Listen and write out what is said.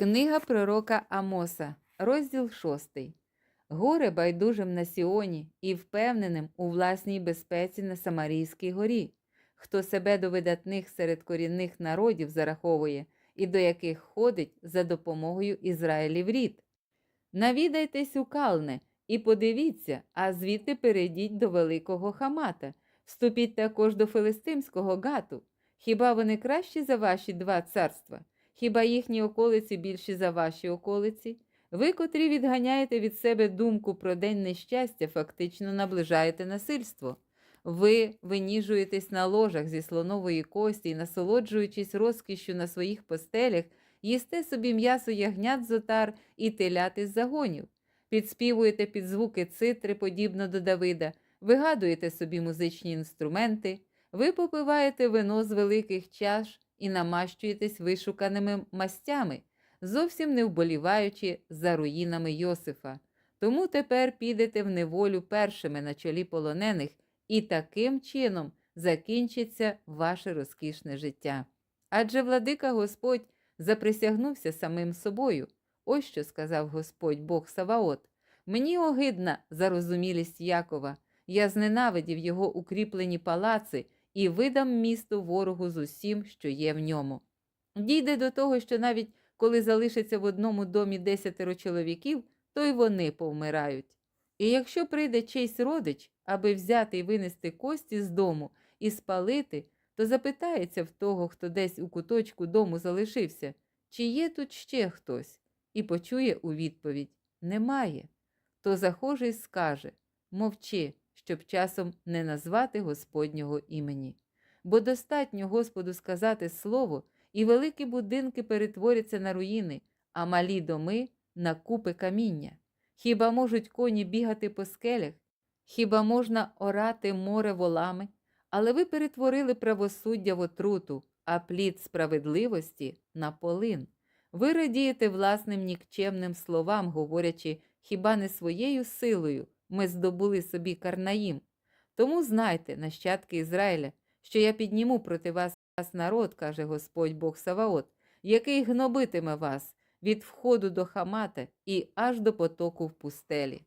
Книга пророка Амоса, розділ 6. Горе байдужим на Сіоні і впевненим у власній безпеці на Самарійській горі, хто себе до видатних серед корінних народів зараховує і до яких ходить за допомогою Ізраїлів рід. Навідайтесь у Калне і подивіться, а звідти перейдіть до великого Хамата, вступіть також до Филистимського гату. Хіба вони кращі за ваші два царства? Хіба їхні околиці більші за ваші околиці? Ви, котрі відганяєте від себе думку про день нещастя, фактично наближаєте насильство. Ви виніжуєтесь на ложах зі слонової кості і, насолоджуючись розкішшю на своїх постелях, їсте собі м'ясо ягнят з отар і телят із загонів. Підспівуєте під звуки цитри, подібно до Давида, вигадуєте собі музичні інструменти, ви попиваєте вино з великих чаш і намащуєтесь вишуканими мастями, зовсім не вболіваючи за руїнами Йосифа. Тому тепер підете в неволю першими на чолі полонених, і таким чином закінчиться ваше розкішне життя. Адже владика Господь заприсягнувся самим собою. Ось що сказав Господь Бог Саваот. Мені огидна зарозумілість Якова, я зненавидів його укріплені палаци і видам місто ворогу з усім, що є в ньому. Дійде до того, що навіть коли залишиться в одному домі десятеро чоловіків, то й вони повмирають. І якщо прийде чийсь родич, аби взяти і винести кості з дому і спалити, то запитається в того, хто десь у куточку дому залишився, чи є тут ще хтось, і почує у відповідь Немає. То захожий скаже Мовчи, щоб часом не назвати Господнього імені. Бо достатньо Господу сказати слово, і великі будинки перетворяться на руїни, а малі доми на купи каміння. Хіба можуть коні бігати по скелях? Хіба можна орати море волами? Але ви перетворили правосуддя в отруту, а плід справедливості на полин. Ви радієте власним нікчемним словам, говорячи, хіба не своєю силою ми здобули собі Карнаїм. Тому знайте, нащадки Ізраїля, що я підніму проти вас народ, каже Господь Бог Саваот, який гнобитиме вас від входу до Хамата і аж до потоку в пустелі.